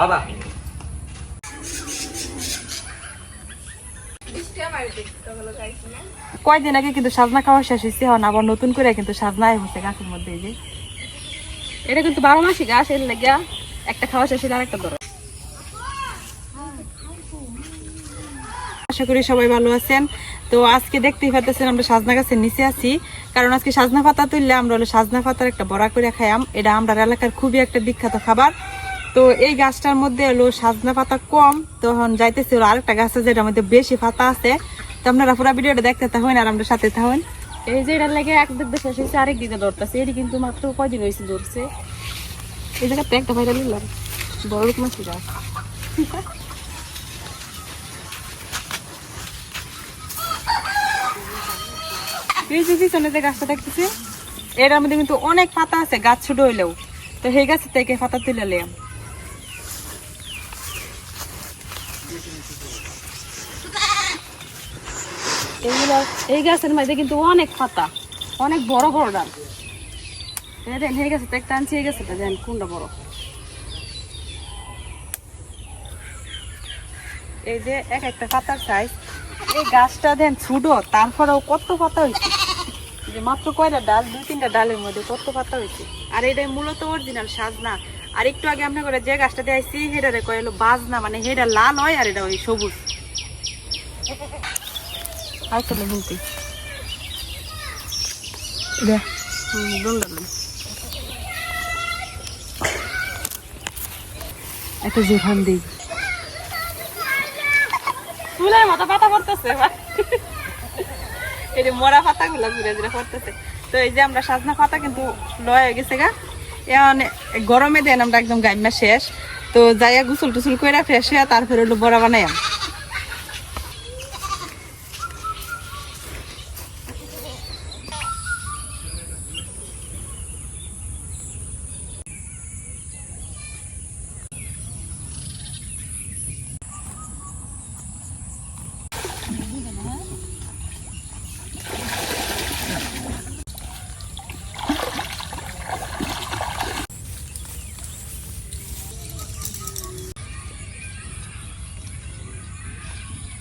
বাবা। কয়দিন আগে কিন্তু সাজনা খাওয়া শেষ হয়েছে, এখন আবার নতুন করে কিন্তু সাজনাই হচ্ছে গাছের মধ্যে যে। এটা কিন্তু বারো মাসি গাছ, এর লেগে একটা খাওয়া শেষ হলে আরেকটা ধরে। আশা করি সবাই ভালো আছেন। তো আজকে দেখতেই পাচ্ছেন আমরা সাজনা গাছের নিচে আছি। কারণ আজকে সাজনা পাতা তুললে আমরা হলো সাজনা পাতার একটা বড়া করে খাইয়াম। এটা আমরা এলাকার খুবই একটা বিখ্যাত খাবার। তো এই গাছটার মধ্যে হলো সাজনা পাতা কম, তখন যাইতেছি হলো আরেকটা গাছ আছে যেটার মধ্যে বেশি পাতা আছে। তো আপনারা পুরো ভিডিওটা দেখতে থাকুন আর আমরা সাথে থাকুন। এই যে এটা লাগে এক দিক শেষ হয়েছে, আরেক দিকে ধরতেছে এটি কিন্তু মাত্র কয়দিন হয়েছে ধরছে এই জায়গাতে একটা ভাইরাল নিলাম। বড় রকম আছে গাছ। যে গাছটা দেখতেছি এটার মধ্যে কিন্তু অনেক পাতা আছে, গাছ ছোট হইলেও। তো সেই গাছ থেকে পাতা তুলে লিয়াম এইগুলো, এই গাছের মধ্যে কিন্তু অনেক পাতা, অনেক বড় বড় ডাল। এই দেন, এই গাছে একটা আনছি দেন, কোনটা বড়? এই যে এক একটা পাতার সাইজ এই গাছটা দেন ছোট, তারপরেও কত পাতা হয়েছে? যে মাত্র কয়টা ডাল, দুই তিনটা ডালের মধ্যে কত পাতা হয়েছে? আর এটা মূলত অরিজিনাল সাজনা। আর একটু আগে আমরা করে যে গাছটা দিয়েছি হেডারে কয় হলো বাজনা মানে হেডা লাল হয় আর এটা ওই সবুজ। দিই। ফুলের মতো পাতা পড়তেছে এই যে মরা পাতা গুলা ঘুরে ঘুরে পড়তেছে। তো এই যে আমরা সাজনা পাতা কিন্তু লয় গেছে গা। গরমে দেন আমরা একদম গাইমা শেষ। তো যাইয়া গুসল টুসুল করে ফ্রেশ হয়ে তারপরে বড়া বানাইম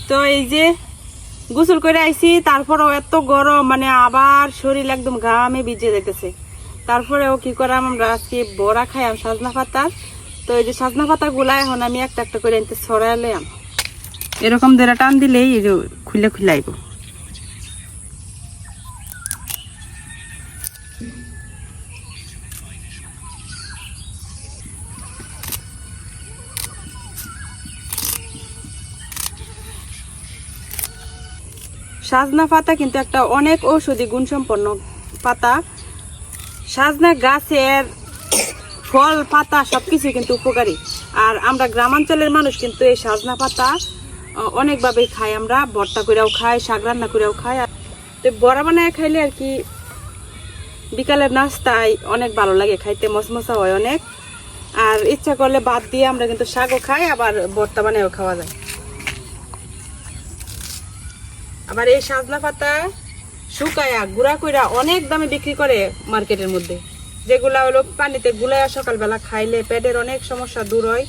তো এই যে গোসল করে আইছি, তারপরেও এত গরম মানে আবার শরীর একদম ঘামে ভিজে যেতেছে তারপরেও কি করাম, আমরা আজকে বড়া খাইয়াম সাজনা পাতার তো এই যে সাজনা পাতা গুলা এখন আমি একটা একটা করে আনতে ছড়াইলাম এরকম দেড়া টান দিলেই এই যে খুলে খুলে আইব। সাজনা পাতা কিন্তু একটা অনেক ঔষধি গুণসম্পন্ন পাতা। সাজনা গাছের ফল পাতা সবকিছু কিন্তু উপকারী। আর আমরা গ্রামাঞ্চলের মানুষ কিন্তু এই সাজনা পাতা আহ, অনেকভাবে খাই। আমরা ভর্তা করেও খাই শাক রান্না করেও খাই। আর তো বড়া বানায় খাইলে আর কি বিকালের নাস্তায় অনেক ভালো লাগে খাইতে মশমশা হয় অনেক। আর ইচ্ছা করলে বাদ দিয়ে আমরা কিন্তু শাকও খাই আবার ভর্তা বানায়ও খাওয়া যায়। আবার এই সাজনা পাতা শুকায়া গুঁড়া কইরা অনেক দামে বিক্রি করে মার্কেটের মধ্যে। যেগুলা হলো পানিতে গুলায়া সকালবেলা খাইলে পেটের অনেক সমস্যা দূর হয়,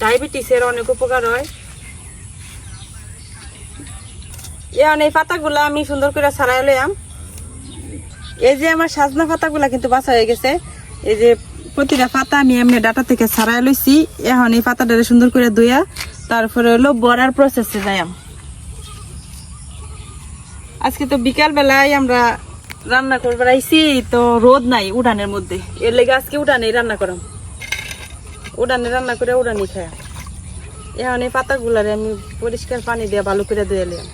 ডায়াবেটিসের অনেক উপকার হয়। এখন এই পাতাগুলা আমি সুন্দর করে ছাড়াই লইয়াম। এই যে আমার সাজনা পাতাগুলা কিন্তু বাঁচা হয়ে গেছে। এই যে প্রতিটা পাতা আমি এমনি ডাটা থেকে ছাড়াই লইছি। এখন এই পাতাটা সুন্দর করে ধুইয়া তারপরে হলো বড়ার প্রসেসে যাই যাইয়াম। আজকে তো বিকাল বেলায় আমরা রান্না করবার আইছি তো রোদ নাই উঠানের মধ্যে। এর লেগে আজকে উঠানে রান্না করাম। উঠানে রান্না করে উঠানি খাই এখন এই পাতাগুলারে আমি পরিষ্কার পানি দিয়ে ভালো করে ধুয়ে নিলাম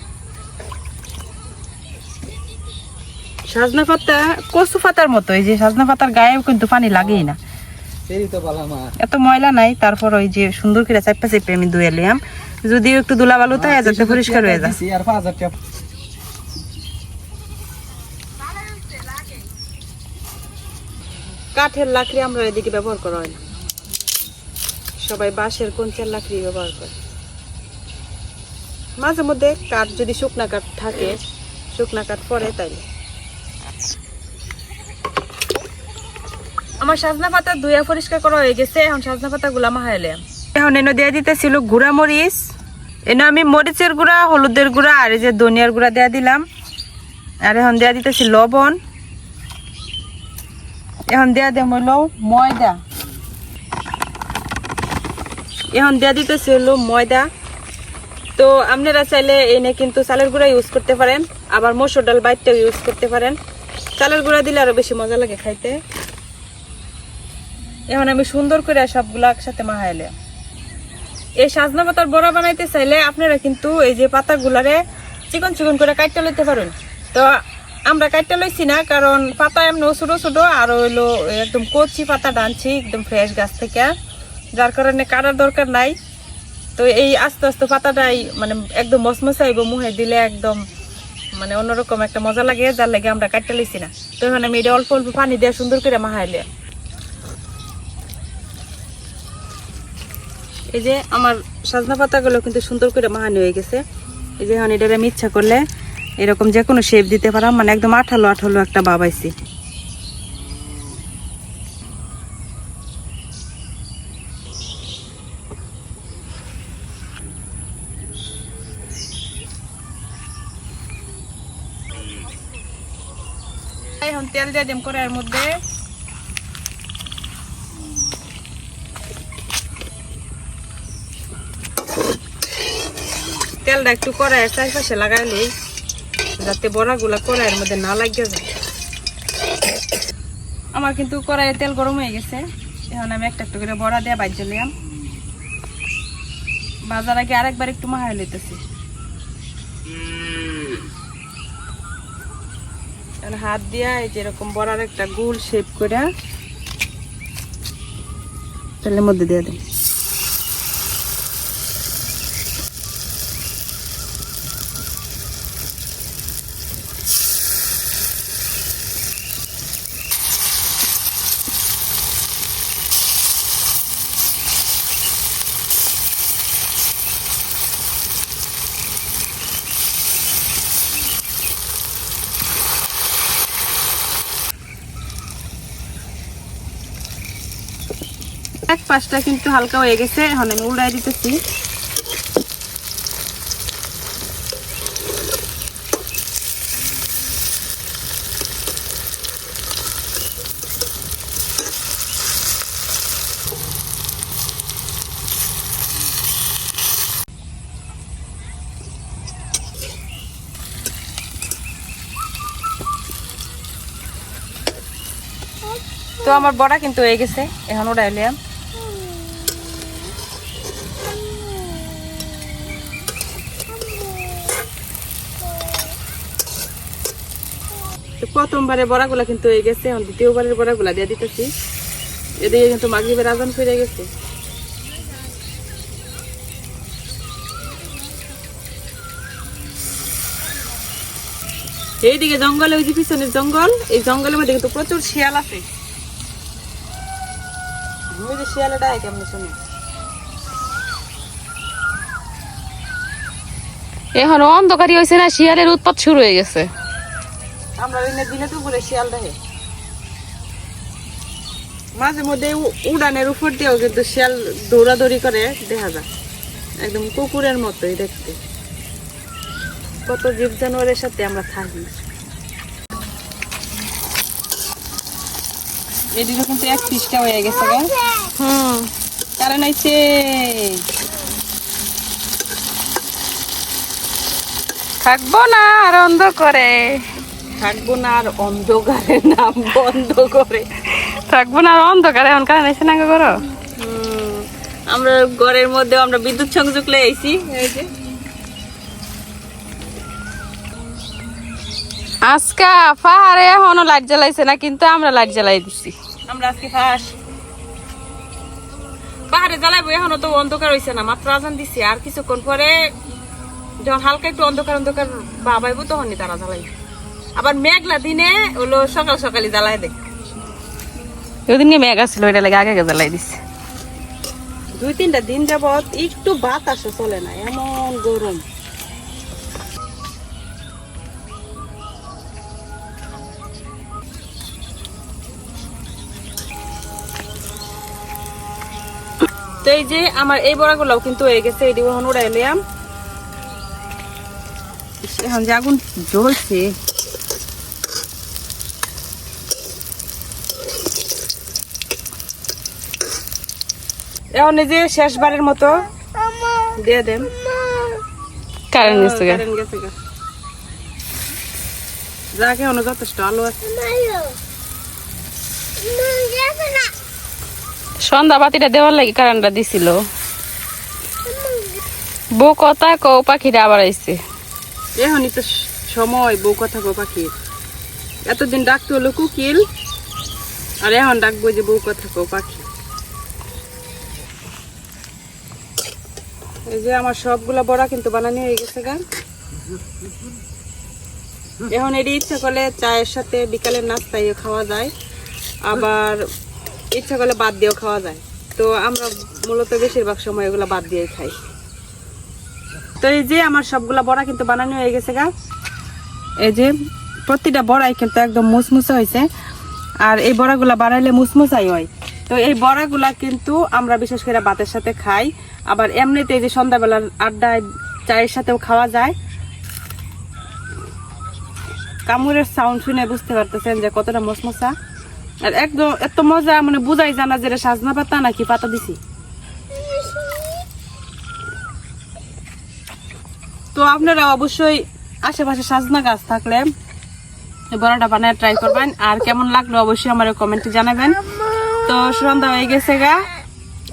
সাজনা পাতা কচু পাতার মতো এই যে সাজনা পাতার গায়েও কিন্তু পানি লাগেই না। এত ময়লা নাই তারপর ওই যে সুন্দর করে চাপা চেপে আমি ধুয়ে নিলাম যদিও একটু ধুলা বালু তাই যাতে পরিষ্কার হয়ে যায় দিছি আর পাঁচ হাজার টাকা কাঠের লাকড়ি আমরা এদিকে ব্যবহার করা হয় না। সবাই বাঁশের কঞ্চের লাকড়ি ব্যবহার করে। মাঝে মধ্যে কাঠ যদি শুকনা কাঠ থাকে শুকনা কাঠ পরে তাইলে আমার সাজনা পাতা ধুয়া পরিষ্কার করা হয়ে গেছে এখন সাজনা পাতা গুলা মাহাইলে এখন এনে দিয়ে দিতেছিল গুঁড়া মরিচ। এনে আমি মরিচের গুঁড়া হলুদের গুঁড়া আর এই যে ধনিয়ার গুঁড়া দেয়া দিলাম। আর এখন দেয়া দিতেছি লবণ। এখন দেয়া দেব হলো ময়দা। এখন দেয়া দিতেছি হলো ময়দা। তো আপনারা চাইলে এনে কিন্তু চালের গুঁড়া ইউজ করতে পারেন, আবার মসুর ডাল বাইটটাও ইউজ করতে পারেন। চালের গুঁড়া দিলে আরও বেশি মজা লাগে খাইতে। এখন আমি সুন্দর করে সবগুলো একসাথে মাহাইলে এই সাজনা পাতার বড়া বানাইতে চাইলে আপনারা কিন্তু এই যে পাতাগুলারে চিকন চিকন করে কাটতে লইতে পারেন। তো আমরা কাটতে লইছি না, কারণ পাতা এমন ছোট ছোট আর হইল একদম কচি পাতা ডানছি একদম ফ্রেশ গাছ থেকে। যার কারণে কাটার দরকার নাই। তো এই আস্তে আস্তে পাতাটাই মানে একদম মসমসাইব মুহে দিলে একদম মানে অন্যরকম একটা মজা লাগে, যার লাগে আমরা কাটতে লইছি না। তো এখন আমি এটা অল্প অল্প পানি দিয়ে সুন্দর করে মাহাইলে এই যে আমার সাজনা পাতাগুলো কিন্তু সুন্দর করে মাহানি হয়ে গেছে। এই যে এখন আমি ইচ্ছা করলে এরকম যে কোনো শেপ দিতে পারাম মানে একদম আঠালো আঠালো একটা বাবাইছি এখন তেল দিয়ে দিম কড়াইয়ের মধ্যে। তেলটা একটু কড়াইয়ের চারপাশে লাগাই লই। যাতে বড়াগুলা কড়াইয়ের মধ্যে না লাগিয়ে যায়। আমার কিন্তু কড়াইয়ে তেল গরম হয়ে গেছে। এখন আমি একটা একটু করে বড়া দিয়ে বাইর চলিয়াম বাজার আগে আরেকবার একটু মাহাই লইতেছি। হাত দিয়া এই যে এরকম বড়ার একটা গোল শেপ করে তেলের মধ্যে দিয়ে দিই। এক পাশটা কিন্তু হালকা হয়ে গেছে, এখন আমি উড়াই দিতেছি। তো আমার বড়া কিন্তু হয়ে গেছে, এখন উড়াইলাম তো প্রথমবারে বড়াগুলা কিন্তু হয়ে গেছে, এখন দ্বিতীয়বারের বড়াগুলা দিয়ে দিতেছি। এদিকে কিন্তু মাগরিবের আজান ফিরে গেছে। এইদিকে জঙ্গলে, ওই যে পিছনের জঙ্গল, এই জঙ্গলের মধ্যে কিন্তু প্রচুর শিয়াল আছে। এখন অন্ধকারই হয়েছে না, শিয়ালের উৎপাত শুরু হয়ে গেছে। আমরা দিনে দিনে তো ঘুরে শিয়াল দেখে। মাঝে মধ্যে উড়ানের উপর দিয়েও কিন্তু শিয়াল দৌড়াদৌড়ি করে দেখা যায়। একদম কুকুরের মতোই দেখতে। কত জীব জানোয়ারের সাথে আমরা থাকি। কিন্তু এক পিসটা হয়ে গেছে গো হুম। কারণ আইছে থাকব না আর অন্ধ করে থাকব না আর অন্ধকারের নাম বন্ধ করে। থাকব না আর অন্ধকারে এখন কারণ এসে না করো আমরা ঘরের মধ্যে আমরা বিদ্যুৎ সংযোগ লেগেছি এই যে। আজকা পাহাড়ে এখনও লাইট জ্বালাইছে না কিন্তু আমরা লাইট জ্বালাই দিচ্ছি আমরা আজকে ফাঁস পাহাড়ে জ্বালাইবো এখনও তো অন্ধকার হয়েছে না মাত্র আজান দিছি। আর কিছুক্ষণ পরে যখন হালকা একটু অন্ধকার অন্ধকার বাবাইবো তখনই তারা জ্বালাই আবার মেঘলা দিনে হলো সকাল সকালই জ্বালাই দেয়। ওদিনকে মেঘ আসছিল ওইটা লাগে আগে জ্বালাই দিছে। দুই তিনটা দিন যাবত একটু বাতাসও চলে না এমন গরম। এই যে আমার এই বড়াগুলোও কিন্তু হয়ে গেছে এটি এখন উড়াই লিয়াম এখন যে আগুন জ্বলছে। এখন এই যে শেষবারের মতো দিয়ে দেন। কারেন্ট গেছে। কারেন্ট গেছে গা। যাক যথেষ্ট আলু আছে। সন্ধ্যা বাতিটা দেওয়ার লাগি কারেন্টটা দিছিল। বউ কথা কৌ পাখিটা আবার আইছে। এখনই তো সময় বউ কথা গো পাখি এতদিন ডাকতে হলো কুকিল? আর এখন ডাকবো যে বউ কথা গো পাখি। এই যে আমার সবগুলা বড়া কিন্তু হয়ে গেছে এখন করলে চায়ের সাথে বিকালের নাস্তায় খাওয়া যায়, আবার করলে বাদ দিয়েও খাওয়া যায়। তো আমরা মূলত বেশিরভাগ সময় এগুলো বাদ দিয়ে খাই। তো এই যে আমার সবগুলা বড়া কিন্তু বানানো হয়ে গেছে গা। এই যে প্রতিটা বড়াই কিন্তু একদম মুসমুসে হয়েছে। আর এই বড়াগুলা বানাইলে মুসমুসাই হয়। তো এই বড়াগুলা কিন্তু আমরা বিশেষ করে ভাতের সাথে খাই। আবার এমনিতে যে সন্ধ্যাবেলার আড্ডায় চায়ের সাথেও খাওয়া যায়। কামড়ের সাউন্ড শুনে বুঝতে পারতেছেন যে কতটা মসমসা। আর একদম এত মজা মানে বুঝাই জানা যে এটা সাজনা পাতা নাকি পাতা দিছি। তো আপনারা অবশ্যই আশেপাশে সাজনা গাছ থাকলে বড়াটা বানায় ট্রাই করবেন। আর কেমন লাগল অবশ্যই আমার কমেন্টে জানাবেন। তো সন্ধ্যা হয়ে গেছে গা।